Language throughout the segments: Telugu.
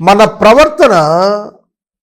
మన ప్రవర్తన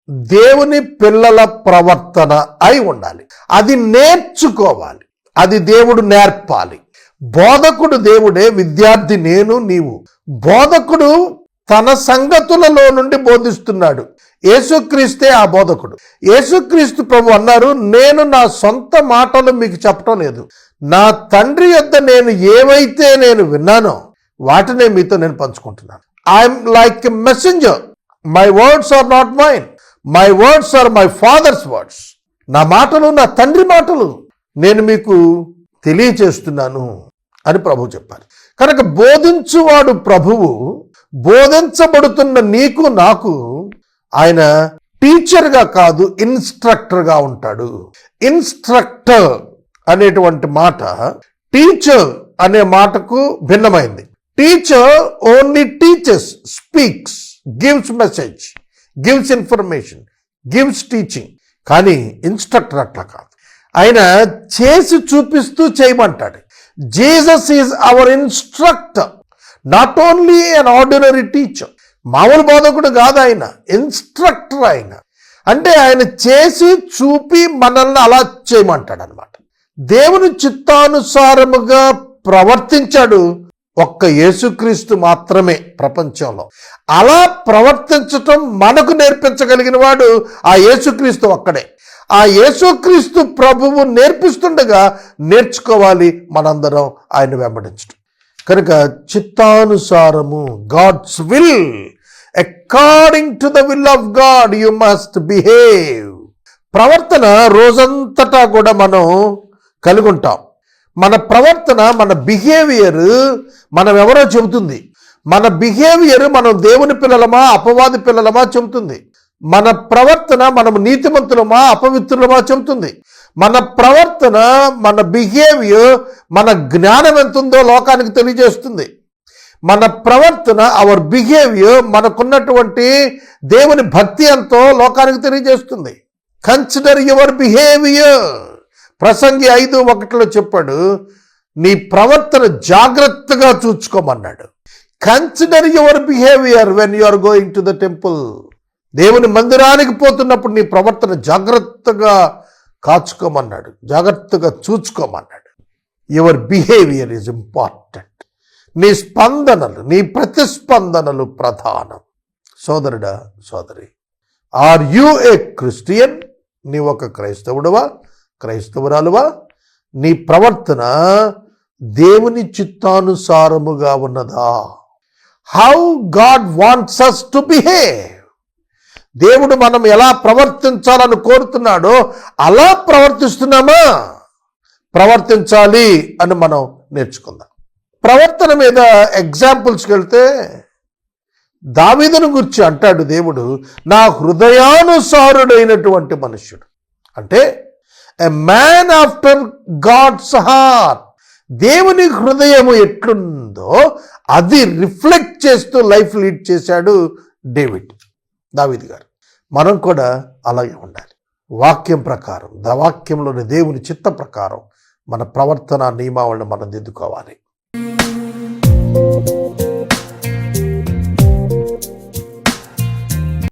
దేవుని పిల్లల ప్రవర్తన అయి ఉండాలి. అది నేర్చుకోవాలి. అది దేవుడు నేర్పాలి. బోధకుడు దేవుడే విద్యార్థి నేను నీవు. బోధకుడు తన సంగతులలో నుండి బోధిస్తున్నాడు. యేసుక్రీస్తే ఆ బోధకుడు. యేసుక్రీస్తు ప్రభు అన్నారు నేను నా సొంత మాటలు మీకు చెప్పటం లేదు. నా తండ్రి యొద్ద నేను ఏవైతే నేను విన్నానో వాటినే మీతో నేను పంచుకుంటున్నాను. I'm like a messenger my words are not mine my words are my father's words నా మాటలు నా తండ్రి మాటలు నేను మీకు తెలియచేస్తున్నాను అని ప్రభు చెప్పారు. కనుక బోధించువాడు ప్రభువు బోధించబడుతున్న నీకు నాకు ఆయన టీచర్గా కాదు ఇన్స్ట్రక్టర్గా ఉంటాడు. ఇన్స్ట్రక్టర్ అనేటువంటి మాట టీచర్ అనే మాటకు భిన్నమైంది. Teacher only teachers speaks gives message gives information gives teaching కానీ ఇన్స్ట్రక్టర్ అట్లా కాదు. ఆయన చేసి చూపిస్తూ చేయమంటాడు. Jesus is our instructor not only an ordinary teacher మామూలు బోధకుడు కాదు ఆయన ఇన్స్ట్రక్టర్ ఆయన. అంటే ఆయన చేసి చూపి మనల్ని అలా చేయమంటాడు అనమాట దేవుని చిత్తానుసారముగా ప్రవర్తించాడు. ఒక్క యేసుక్రీస్తు మాత్రమే ప్రపంచంలో. అలా ప్రవర్తించటం మనకు నేర్పించగలిగిన వాడు ఆ యేసుక్రీస్తు ఒక్కడే. ఆ యేసుక్రీస్తు ప్రభువు నేర్పిస్తుండగా నేర్చుకోవాలి మనందరం ఆయన వెంబడించడం కనుక చిత్తానుసారము God's will according to the will of God you must behave ప్రవర్తన రోజంతటా కూడా మనం కలిగి ఉంటాం మన ప్రవర్తన మన బిహేవియర్ మనం ఎవరో చెబుతుంది. మన బిహేవియర్ మనం దేవుని పిల్లలమా అపవాది పిల్లలమా చెబుతుంది. మన ప్రవర్తన మనం నీతిమంతులమా అపవిత్రులమా చెబుతుంది. మన ప్రవర్తన మన బిహేవియర్ మన జ్ఞానం ఎంత ఉందో లోకానికి తెలియజేస్తుంది. మన ప్రవర్తన అవర్ బిహేవియర్ మనకున్నటువంటి దేవుని భక్తి ఎంతో లోకానికి తెలియజేస్తుంది. కన్సిడర్ యువర్ బిహేవియర్ ప్రసంగి ఐదు ఒకటిలో చెప్పాడు నీ ప్రవర్తన జాగ్రత్తగా చూసుకోమన్నాడు. Consider your behaviour when you are going to the temple దేవుని మందిరానికి పోతున్నప్పుడు నీ ప్రవర్తన జాగ్రత్తగా కాచుకోమన్నాడు జాగ్రత్తగా చూసుకోమన్నాడు. యువర్ బిహేవియర్ ఈజ్ ఇంపార్టెంట్ నీ స్పందనలు నీ ప్రతిస్పందనలు ప్రధానం. సోదరుడా సోదరి ఆర్ యు ఏ క్రిస్టియన్ నీ ఒక క్రైస్తవుడువా? క్రైస్తవురాలువా? నీ ప్రవర్తన దేవుని చిత్తానుసారముగా ఉన్నదా? How God wants us to behave దేవుడు మనం ఎలా ప్రవర్తించాలని కోరుతున్నాడో అలా ప్రవర్తిస్తున్నామా? ప్రవర్తించాలి అని మనం నేర్చుకుందాం. ప్రవర్తన మీద ఎగ్జాంపుల్స్కి వెళ్తే దావిదను గురించి అంటాడు దేవుడు నా హృదయానుసారుడైనటువంటి మనుష్యుడు. అంటే a man after God's heart దేవుని హృదయము ఎట్లుందో అది రిఫ్లెక్ట్ చేస్తూ లైఫ్ లీడ్ చేశాడు డేవిడ్ దావిద్ గారు. మనం కూడా అలాగే ఉండాలి. వాక్యం ప్రకారం ద వాక్యంలోని దేవుని చిత్త ప్రకారం మన ప్రవర్తన నియమావళిని మనం దిద్దుకోవాలి.